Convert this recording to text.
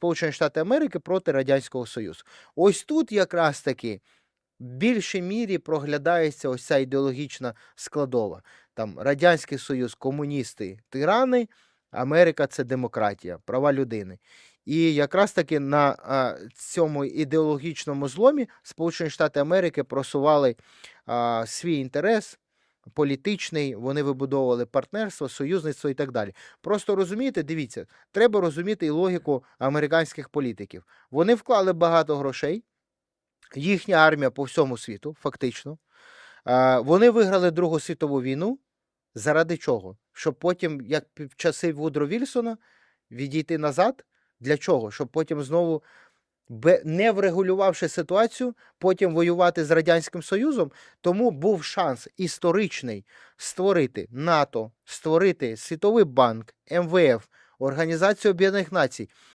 Сполучені Штати Америки проти Радянського Союзу. Ось тут якраз таки в більшій мірі проглядається ось ця ідеологічна складова. Там Радянський Союз, комуністи, тирани, Америка це демократія, права людини. І якраз таки на а, цьому ідеологічному зломі Сполучені Штати Америки просували а, свій інтерес політичний, вони вибудовували партнерство, союзництво і так далі. Просто розумієте, дивіться, треба розуміти і логіку американських політиків. Вони вклали багато грошей, їхня армія по всьому світу, фактично. Вони виграли Другу світову війну. Заради чого? Щоб потім, як в часи Вудро Вільсона, відійти назад. Для чого? Щоб потім знову, не врегулювавши ситуацію, потім воювати з Радянським Союзом. Тому був шанс історичний створити НАТО, створити Світовий банк, МВФ, Організацію Об'єднаних Націй